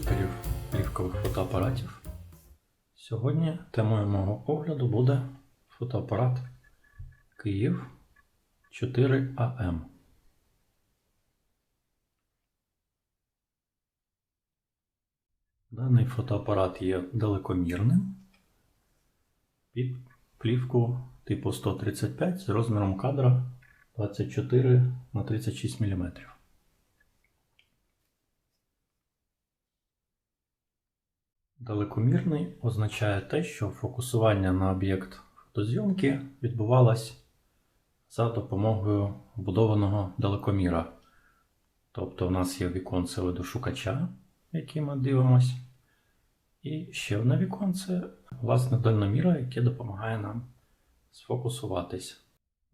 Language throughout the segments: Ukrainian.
любителів плівкових фотоапаратів. Сьогодні темою мого огляду буде фотоапарат Київ 4AM. Даний фотоапарат є далекомірним під плівку типу 135 з розміром кадра 24 на 36 мм. Далекомірний означає те, що фокусування на об'єкт фотозйомки відбувалось за допомогою вбудованого далекоміра. Тобто у нас є віконце видошукача, який ми дивимось, і ще одне віконце, власне, дальноміра, яке допомагає нам сфокусуватись.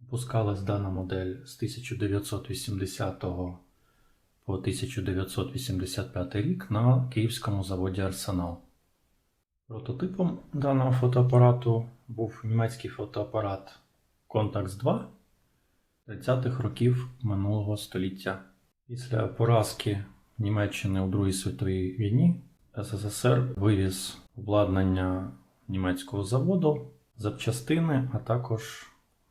Випускалась дана модель з 1980 по 1985 рік на київському заводі Арсенал. Прототипом даного фотоапарату був німецький фотоапарат Contax 2 30-х років минулого століття. Після поразки Німеччини у Другій світовій війні СССР вивіз обладнання німецького заводу, запчастини, а також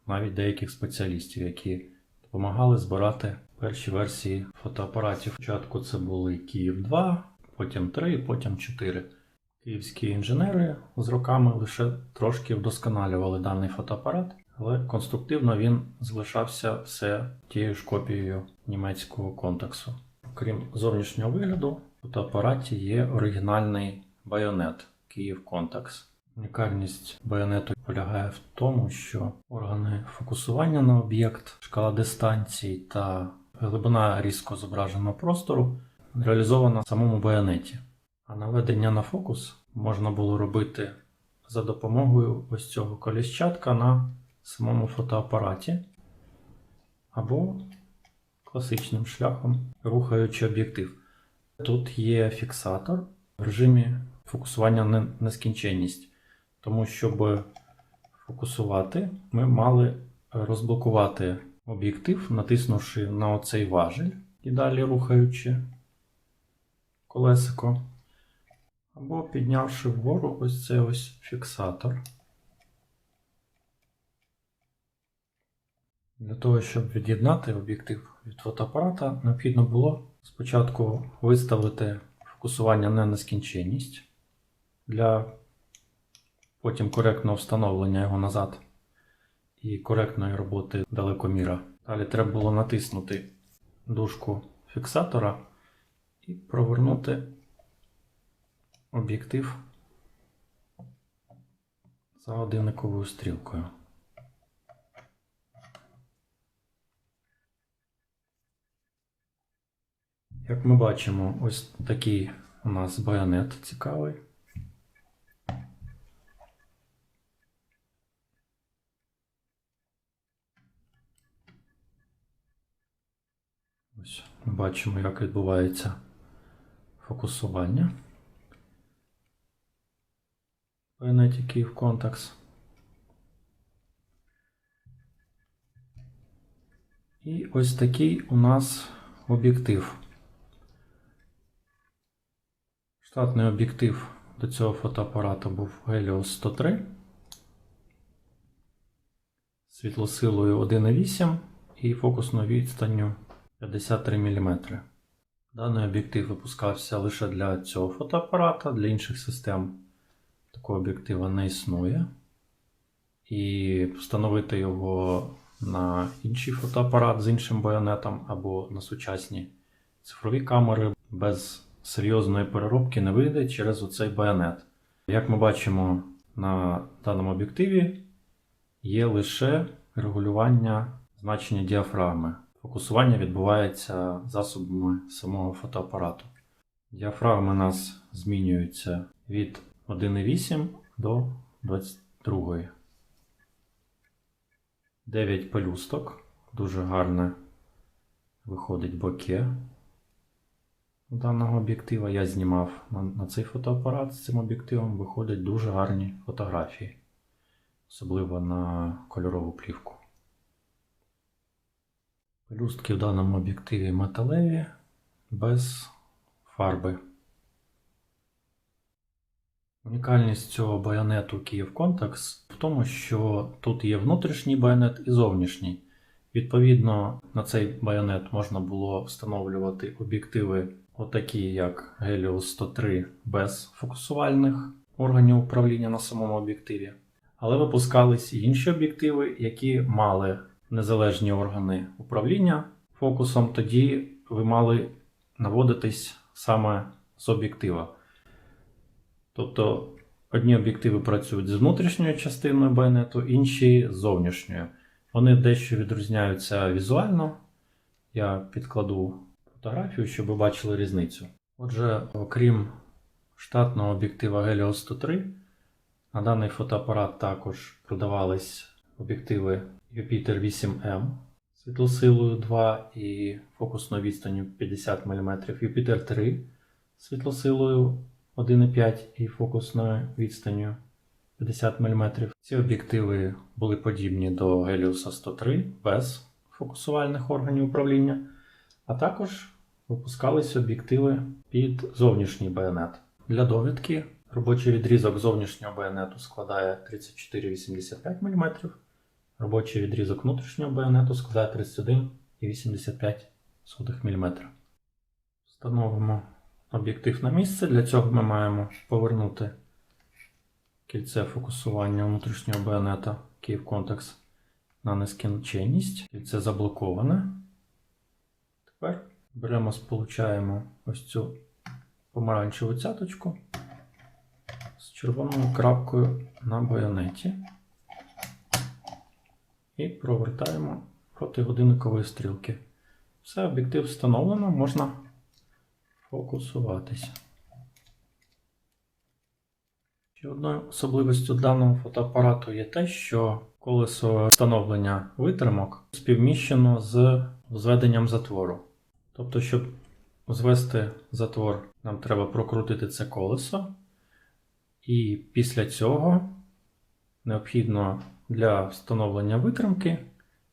навіть деяких спеціалістів, які допомагали збирати перші версії фотоапаратів. Спочатку це були Київ 2, потім 3, потім 4. Київські інженери з роками лише трошки вдосконалювали даний фотоапарат, але конструктивно він залишався все тією ж копією німецького контексу. Крім зовнішнього вигляду, в фотоапараті є оригінальний байонет Київ Контекс. Унікальність байонету полягає в тому, що органи фокусування на об'єкт, шкала дистанцій та глибина різко зображеного простору реалізована в самому байонеті. А наведення на фокус можна було робити за допомогою ось цього коліщатка на самому фотоапараті або класичним шляхом, рухаючи об'єктив. Тут є фіксатор в режимі фокусування на нескінченність, тому щоб фокусувати, ми мали розблокувати об'єктив, натиснувши на оцей важель і далі рухаючи колесико. Або піднявши вгору ось цей ось фіксатор. Для того, щоб від'єднати об'єктив від фотоапарата, необхідно було спочатку виставити фокусування на нескінченність для потім коректного встановлення його назад і коректної роботи далекоміра. Далі треба було натиснути дужку фіксатора і провернути об'єктив за годинниковою стрілкою. Як ми бачимо, ось такий у нас байонет цікавий. Ось ми бачимо, як відбувається фокусування. Байонеті Київ Контакс. І ось такий у нас об'єктив. Штатний об'єктив до цього фотоапарату був Helios 103 світлосилою 1,8 і фокусною відстанню 53 мм. Даний об'єктив випускався лише для цього фотоапарата, для інших систем такого об'єктива не існує. І встановити його на інший фотоапарат з іншим байонетом або на сучасні цифрові камери без серйозної переробки не вийде через оцей байонет. Як ми бачимо на даному об'єктиві, є лише регулювання значення діафрагми. Фокусування відбувається засобами самого фотоапарату. Діафрагми у нас змінюються від 1,8 до 22. 9 пелюсток. Дуже гарне виходить боке даного об'єктива. Я знімав на, цей фотоапарат з цим об'єктивом. Виходять дуже гарні фотографії, особливо на кольорову плівку. Пелюстки в даному об'єктиві металеві без фарби. Унікальність цього байонету Contax в тому, що тут є внутрішній байонет і зовнішній. Відповідно, на цей байонет можна було встановлювати об'єктиви, отакі як Helios 103 без фокусувальних органів управління на самому об'єктиві. Але випускались і інші об'єктиви, які мали незалежні органи управління фокусом, тоді ви мали наводитись саме з об'єктива. Тобто одні об'єктиви працюють з внутрішньою частиною байонету, інші зовнішньою. Вони дещо відрізняються візуально. Я підкладу фотографію, щоб ви бачили різницю. Отже, окрім штатного об'єктива Helios 103, на даний фотоапарат також продавались об'єктиви Jupiter 8M світлосилою 2 і фокусною відстанню 50 мм, Jupiter 3 світлосилою 1,5 і фокусною відстанню 50 мм. Ці об'єктиви були подібні до Helios 103 без фокусувальних органів управління, а також випускались об'єктиви під зовнішній байонет. Для довідки робочий відрізок зовнішнього байонету складає 34,85 мм, робочий відрізок внутрішнього байонету складає 31,85 мм. Встановимо об'єктив на місце. Для цього ми маємо повернути кільце фокусування внутрішнього байонета Contax на нескінченність. Кільце заблоковане. Тепер беремо, сполучаємо ось цю помаранчеву цяточку з червоною крапкою на байонеті і провертаємо проти годинникової стрілки. Все, об'єктив встановлено, можна фокусуватися. Ще одною особливістю даного фотоапарату є те, що колесо встановлення витримок співміщено з зведенням затвору. Тобто, щоб звести затвор, нам треба прокрутити це колесо, і після цього необхідно для встановлення витримки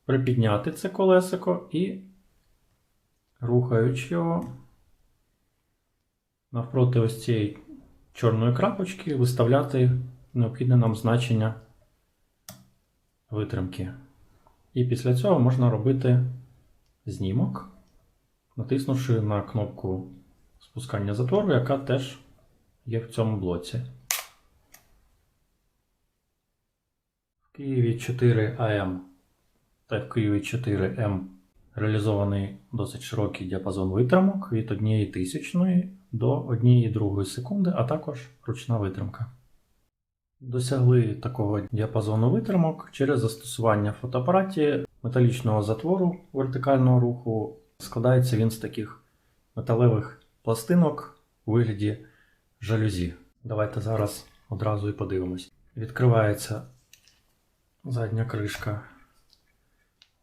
припідняти це колесико і, рухаючи його, навпроти ось цієї чорної крапочки виставляти необхідне нам значення витримки. І після цього можна робити знімок, натиснувши на кнопку спускання затвору, яка теж є в цьому блоці. В Києві 4 АМ та в Києві 4М реалізований досить широкий діапазон витримок від 1 тисячної до 1 другої секунди, а також ручна витримка. Досягли такого діапазону витримок через застосування в фотоапараті металічного затвору вертикального руху. Складається він з таких металевих пластинок у вигляді жалюзі. Давайте зараз одразу і подивимось. Відкривається задня кришка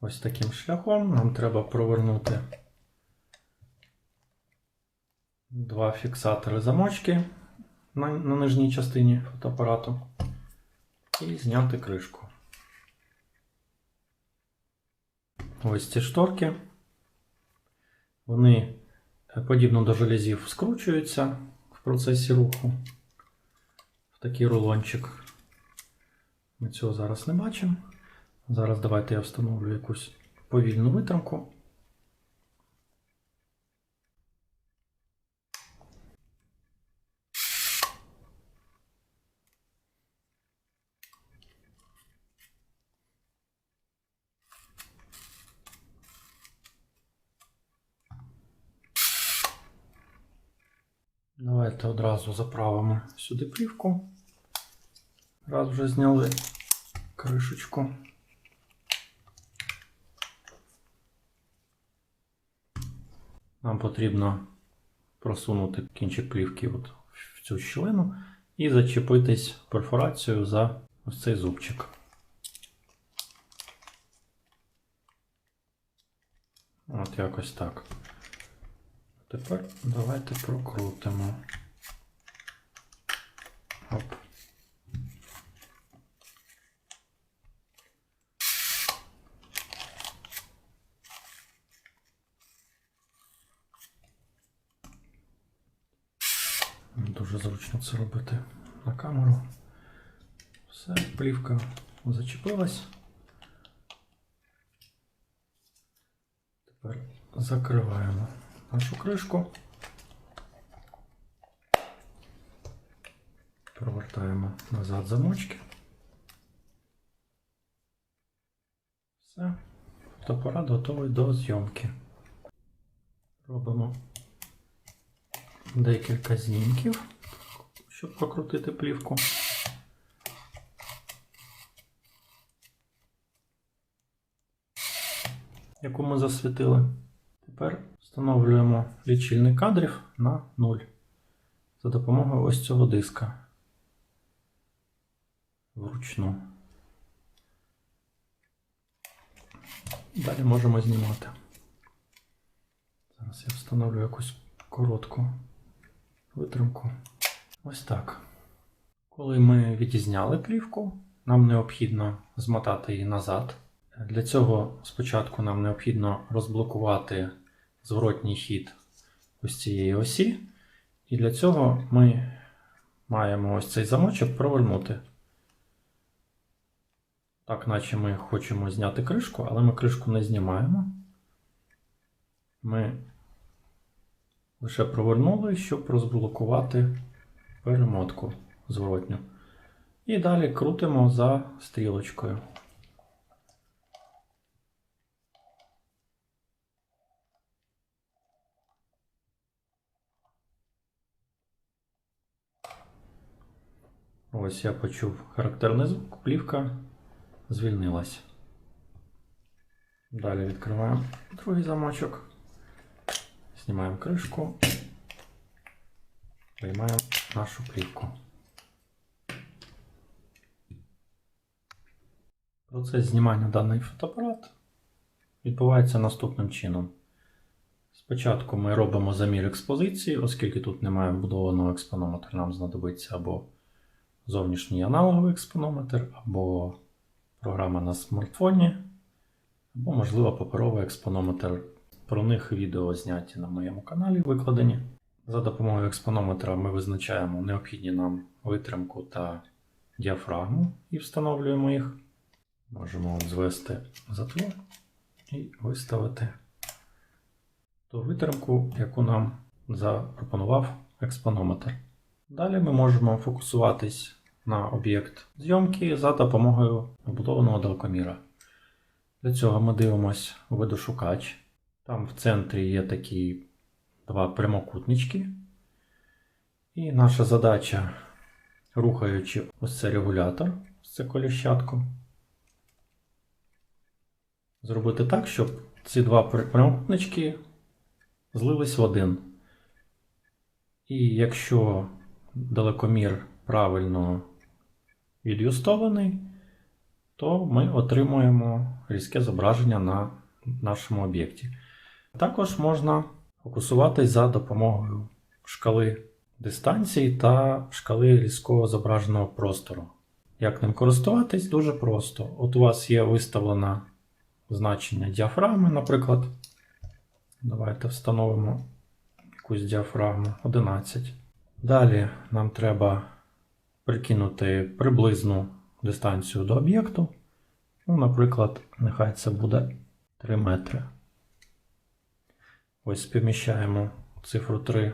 ось таким шляхом. Нам треба провернути два фіксатори замочки на, на нижній частині фотоапарату і зняти кришку. Ось ці шторки. Вони е, подібно до железів скручуються в процесі руху в такий рулончик. Ми цього зараз не бачимо. Зараз давайте я встановлю якусь повільну витримку. Давайте одразу заправимо сюди плівку. Раз вже зняли кришечку. Нам потрібно просунути кінчик плівки от в цю щілину і зачепитись перфорацією за ось цей зубчик. От якось так. Тепер давайте прокрутимо. Оп. Дуже зручно це робити. на камеру. Все, плівка зачепилась. Тепер закриваємо нашу кришку. Провертаємо назад замочки. Все. Фотоапарат готовий до зйомки. Робимо декілька знімків, щоб прокрутити плівку. Яку ми засвітили. Тепер встановлюємо лічильник кадрів на 0 за допомогою ось цього диска вручну. Далі можемо знімати. Зараз я встановлю якусь коротку витримку. Ось так. Коли ми відізняли плівку, нам необхідно змотати її назад. Для цього спочатку нам необхідно розблокувати зворотній хід ось цієї осі. І для цього ми маємо ось цей замочок провернути. Так, наче ми хочемо зняти кришку, але ми кришку не знімаємо. Ми лише провернули, щоб розблокувати перемотку зворотню. І далі крутимо за стрілочкою. Ось я почув характерний звук, плівка звільнилась. Далі відкриваємо другий замочок, знімаємо кришку, виймаємо нашу плівку. Процес знімання даний фотоапарат відбувається наступним чином. Спочатку ми робимо замір експозиції, оскільки тут немає вбудованого експонометра, нам знадобиться або зовнішній аналоговий експонометр, або програма на смартфоні, або, можливо, паперовий експонометр. Про них відео зняті на моєму каналі викладені. За допомогою експонометра ми визначаємо необхідні нам витримку та діафрагму і встановлюємо їх. Можемо звести затвор і виставити ту витримку, яку нам запропонував експонометр. Далі ми можемо фокусуватись на об'єкт зйомки за допомогою вбудованого далекоміра. Для цього ми дивимось у видошукач. Там в центрі є такі два прямокутнички. І наша задача, рухаючи ось цей регулятор, ось це коліщатку, зробити так, щоб ці два прямокутнички злились в один. І якщо далекомір правильно від'юстований, то ми отримуємо різке зображення на нашому об'єкті. Також можна фокусуватись за допомогою шкали дистанції та шкали різкого зображеного простору. Як ним користуватись? Дуже просто. От у вас є виставлено значення діафрагми, наприклад. Давайте встановимо якусь діафрагму 11. Далі нам треба прикинути приблизну дистанцію до об'єкту. Ну, наприклад, нехай це буде 3 метри. Ось співміщаємо цифру 3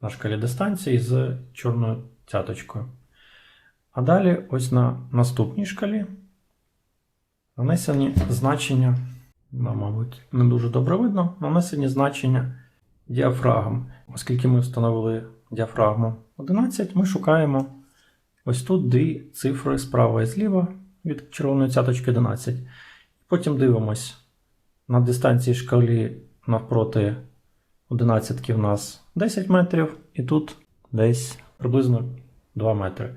на шкалі дистанції з чорною цяточкою. А далі, ось на наступній шкалі нанесені значення, ну, мабуть, не дуже добре видно, нанесені значення діафрагм. Оскільки ми встановили діафрагму 11, ми шукаємо ось тут дві цифри справа і зліва від червоної цяточки 11. Потім дивимось на дистанції шкалі навпроти 11 в нас 10 метрів, і тут десь приблизно 2 метри.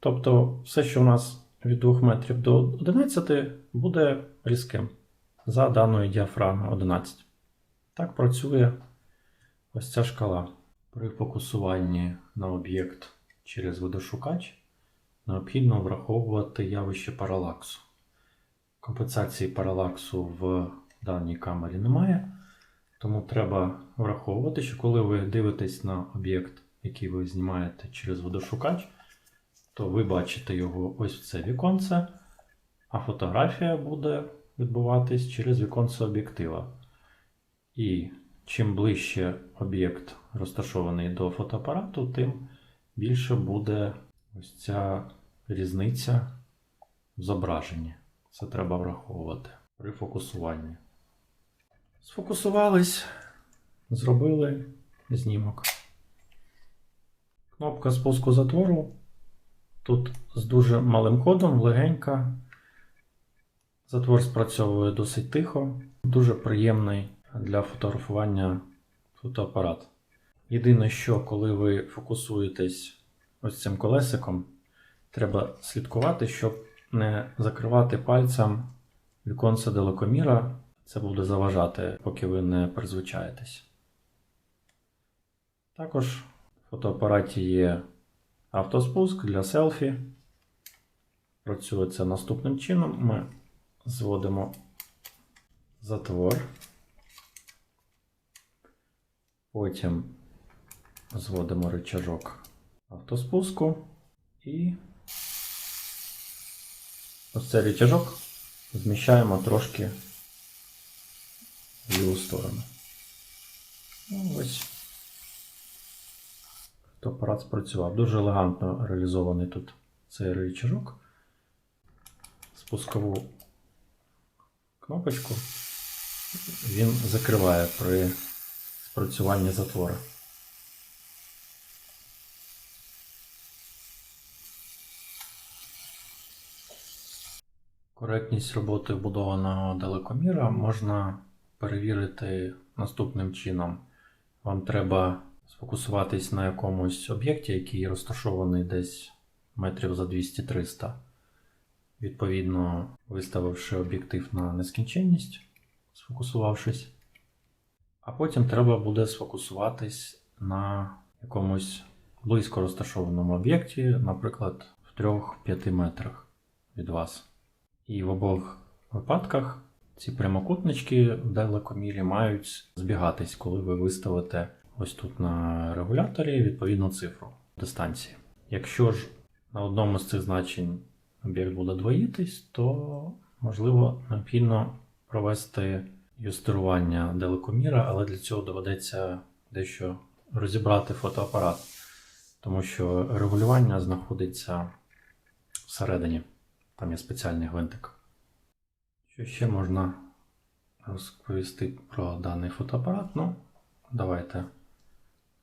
Тобто, все, що у нас від 2 метрів до 11, буде різким за даною діафрагмою 11. Так працює ось ця шкала. При фокусуванні на об'єкт через водошукач необхідно враховувати явище паралаксу. Компенсації паралаксу в даній камері немає, тому треба враховувати, що коли ви дивитесь на об'єкт який ви знімаєте через водошукач, то ви бачите його ось в це віконце, а фотографія буде відбуватись через віконце об'єктива. І чим ближче об'єкт розташований до фотоапарату, тим більше буде ось ця різниця в зображенні. Це треба враховувати при фокусуванні. Сфокусувались, зробили знімок. Кнопка спуску затвору. Тут з дуже малим кодом, легенька. Затвор спрацьовує досить тихо. Дуже приємний для фотографування фотоапарат. Єдине, що коли ви фокусуєтесь ось цим колесиком, треба слідкувати, щоб не закривати пальцем віконце далекоміра. Це буде заважати, поки ви не призвичаєтесь. Також в фотоапараті є автоспуск для селфі. Працює це наступним чином. Ми зводимо затвор. Потім зводимо рычажок автоспуску і ось цей рычажок зміщаємо трошки в ліву сторону. Ну, ось фотоапарат спрацював. Дуже елегантно реалізований тут цей рычажок. Спускову кнопочку він закриває при спрацюванні затвора. Коректність роботи вбудованого далекоміра можна перевірити наступним чином. Вам треба сфокусуватись на якомусь об'єкті, який розташований десь метрів за 200-300. Відповідно, виставивши об'єктив на нескінченність, сфокусувавшись. А потім треба буде сфокусуватись на якомусь близько розташованому об'єкті, наприклад, в 3-5 метрах від вас. І в обох випадках ці прямокутнички в далекомірі мають збігатись, коли ви виставите ось тут на регуляторі відповідну цифру дистанції. Якщо ж на одному з цих значень об'єкт буде двоїтись, то можливо необхідно провести юстирування далекоміра, але для цього доведеться дещо розібрати фотоапарат, тому що регулювання знаходиться всередині. Там є спеціальний гвинтик. Що ще можна розповісти про даний фотоапарат? Ну, давайте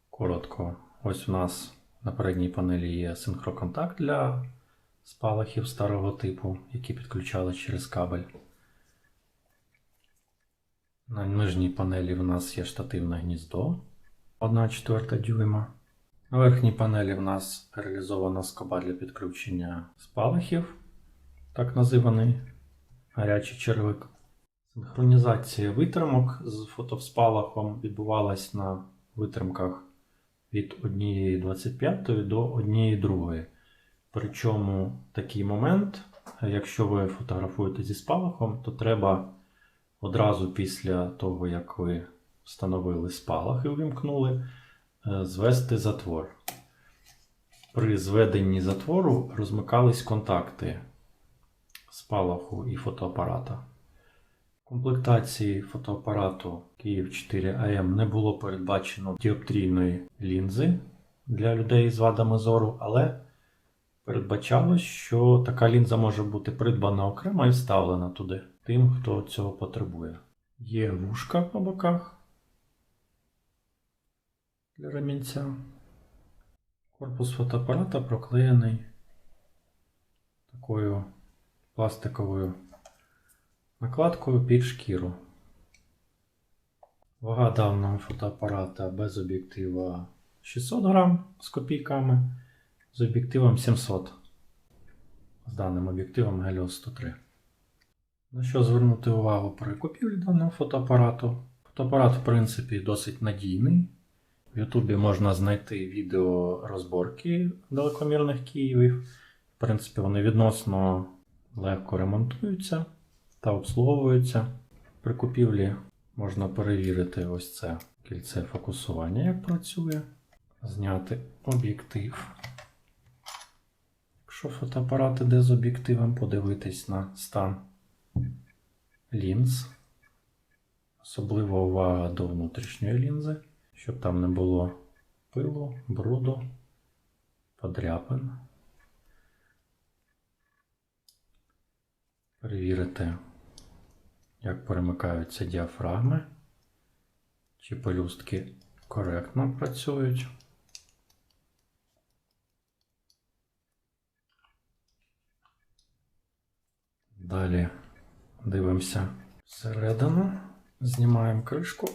коротко. Ось у нас на передній панелі є синхроконтакт для спалахів старого типу, які підключали через кабель. На нижній панелі в нас є штативне гніздо 1,4 дюйма. На верхній панелі в нас реалізована скоба для підключення спалахів, так називаний гарячий червик. Синхронізація витримок з фотоспалахом відбувалась на витримках від 1,25 до 1,2. Причому такий момент, якщо ви фотографуєте зі спалахом, то треба одразу після того, як ви встановили спалах і увімкнули, е, звести затвор. При зведенні затвору розмикались контакти спалаху і фотоапарата. Комплектації фотоапарату Київ 4 АМ не було передбачено діоптрійної лінзи для людей з вадами зору, але передбачалось, що така лінза може бути придбана окремо і вставлена туди тим, хто цього потребує. Є вушка по боках для ремінця. Корпус фотоапарата проклеєний такою пластиковою накладкою під шкіру. Вага даного фотоапарата без об'єктива 600 грам з копійками, з об'єктивом 700 з даним об'єктивом Helios 103. На що звернути увагу при купівлі даного фотоапарату? Фотоапарат, в принципі, досить надійний. В Ютубі можна знайти відео розборки далекомірних Київів. В принципі, вони відносно легко ремонтуються та обслуговуються. При купівлі можна перевірити ось це кільце фокусування, як працює. зняти об'єктив. Якщо фотоапарат іде з об'єктивом, подивитись на стан лінз. Особлива увага до внутрішньої лінзи, щоб там не було пилу, бруду, подряпин. Перевірити, як перемикаються діафрагми, чи пелюстки коректно працюють. Далі дивимося всередину, знімаємо кришку.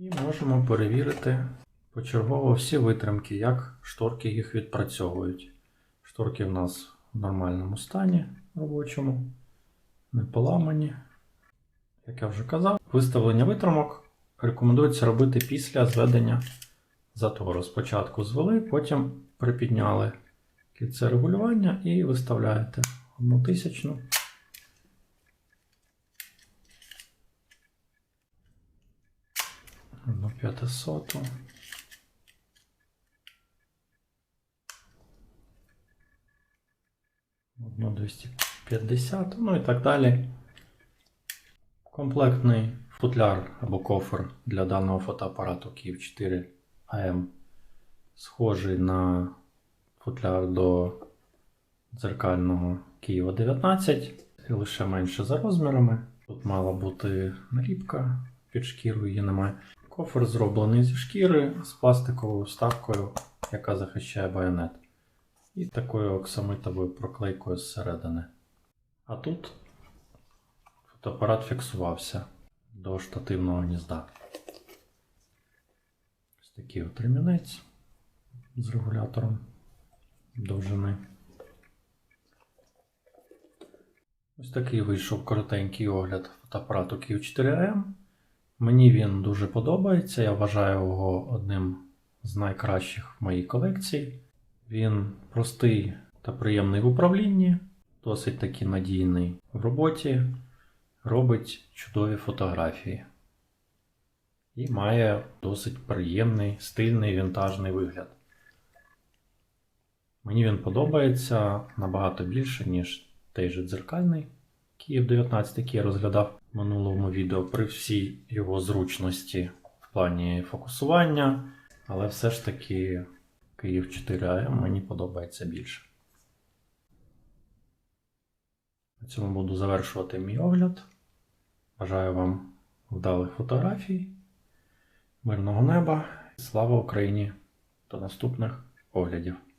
І можемо перевірити почергово всі витримки, як шторки їх відпрацьовують. Шторки в нас в нормальному стані робочому, не поламані. Як я вже казав, виставлення витримок рекомендується робити після зведення затору. Спочатку звели, потім припідняли кільце регулювання і виставляєте одну тисячну. Одну п'ятисоту. Одну 250, ну і так далі. Комплектний футляр або кофр для даного фотоапарату Київ 4 АМ схожий на футляр до дзеркального Києва 19 і лише менше за розмірами. Тут мала бути наліпка під шкірою, її немає. Кофр зроблений зі шкіри з пластиковою вставкою, яка захищає байонет. І такою оксамитовою проклейкою зсередини. А тут фотоапарат фіксувався до штативного гнізда. Ось такий от ремінець з регулятором довжини. Ось такий вийшов коротенький огляд фотоапарату Q4M. Мені він дуже подобається. Я вважаю його одним з найкращих в моїй колекції. Він простий та приємний в управлінні, досить таки надійний в роботі, робить чудові фотографії. І має досить приємний, стильний вінтажний вигляд. Мені він подобається набагато більше, ніж той же дзеркальний Київ 19, який я розглядав минулому відео при всій його зручності в плані фокусування, але все ж таки Київ 4 АМ мені подобається більше. На цьому буду завершувати мій огляд. Бажаю вам вдалих фотографій, мирного неба. Слава Україні! До наступних оглядів!